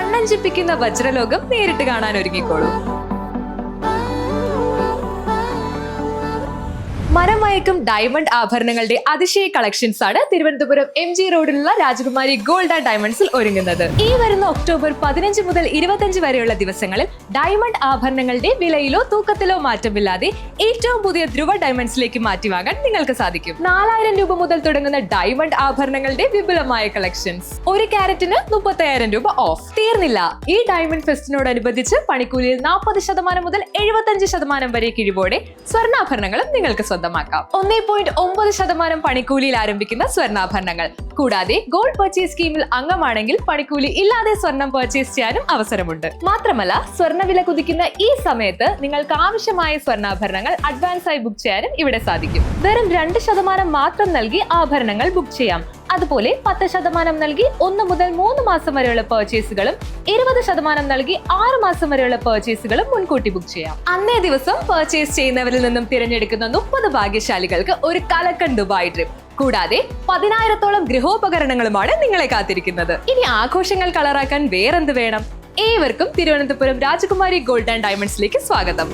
കണ്ണഞ്ചിപ്പിക്കുന്ന വജ്രലോകം നേരിട്ട് കാണാൻ ഒരുങ്ങിക്കോളൂ. മരമയക്കും ഡയമണ്ട് ആഭരണങ്ങളുടെ അതിശയ കളക്ഷൻസ് ആണ് തിരുവനന്തപുരം എം ജി റോഡിലുള്ള രാജകുമാരി ഗോൾഡ് ആൻഡ് ഡയമണ്ട്സിൽ ഒരുങ്ങുന്നത്. ഈ വരുന്ന ഒക്ടോബർ പതിനഞ്ച് മുതൽ ഇരുപത്തഞ്ച് വരെയുള്ള ദിവസങ്ങളിൽ ഡയമണ്ട് ആഭരണങ്ങളുടെ വിലയിലോ തൂക്കത്തിലോ മാറ്റമില്ലാതെ ഏറ്റവും പുതിയ ധ്രുവ ഡയമണ്ട്സിലേക്ക് മാറ്റി വാങ്ങാൻ നിങ്ങൾക്ക് സാധിക്കും. നാലായിരം രൂപ മുതൽ തുടങ്ങുന്ന ഡയമണ്ട് ആഭരണങ്ങളുടെ വിപുലമായ കളക്ഷൻസ് ഒരു ക്യാരറ്റിന് മുപ്പത്തയ്യായിരം രൂപ ഓഫ് തീർന്നില്ല. ഈ ഡയമണ്ട് ഫെസ്റ്റിനോടനുബന്ധിച്ച് പണിക്കൂലിയിൽ നാൽപ്പത് ശതമാനം മുതൽ എഴുപത്തഞ്ച് ശതമാനം വരെ കിഴിവോടെ സ്വർണാഭരണങ്ങളും നിങ്ങൾക്ക് സ്വന്തമാക്കാം. ഒന്നേ പോയിന്റ് ഒമ്പത് ശതമാനം പണിക്കൂലിയിൽ ആരംഭിക്കുന്ന സ്വർണാഭരണങ്ങൾ. കൂടാതെ ഗോൾഡ് പർച്ചേസ് സ്കീമിൽ അംഗമാണെങ്കിൽ പണിക്കൂലി ഇല്ലാതെ സ്വർണം പർച്ചേസ് ചെയ്യാനും അവസരമുണ്ട്. മാത്രമല്ല സ്വർണവില കുതിക്കുന്ന ഈ സമയത്ത് നിങ്ങൾക്ക് ആവശ്യമായ സ്വർണാഭരണങ്ങൾ അഡ്വാൻസ് ആയി ബുക്ക് ചെയ്യാനും ഇവിടെ സാധിക്കും. വെറും രണ്ട് ശതമാനം മാത്രം നൽകി ആഭരണങ്ങൾ ബുക്ക് ചെയ്യാം. അതുപോലെ പത്ത് ശതമാനം നൽകി ഒന്ന് മുതൽ മൂന്ന് മാസം വരെയുള്ള പർച്ചേസുകളും ഇരുപത് ശതമാനം നൽകി ആറ് മാസം വരെയുള്ള പർച്ചേസുകളും മുൻകൂട്ടി ബുക്ക് ചെയ്യാം. അന്നേ ദിവസം പർച്ചേസ് ചെയ്യുന്നവരിൽ നിന്നും തിരഞ്ഞെടുക്കുന്ന മുപ്പത് ഭാഗ്യശാലികൾക്ക് ഒരു കലക്കൻ ദുബായ് ട്രിപ്പ് കൂടാതെ പതിനായിരത്തോളം ഗൃഹോപകരണങ്ങളുമാണ് നിങ്ങളെ കാത്തിരിക്കുന്നത്. ഇനി ആഘോഷങ്ങൾ കളറാക്കാൻ വേറെന്ത് വേണം? ഏവർക്കും തിരുവനന്തപുരം രാജകുമാരി ഗോൾഡ് ആൻഡ് ഡയമണ്ട്സിലേക്ക് സ്വാഗതം.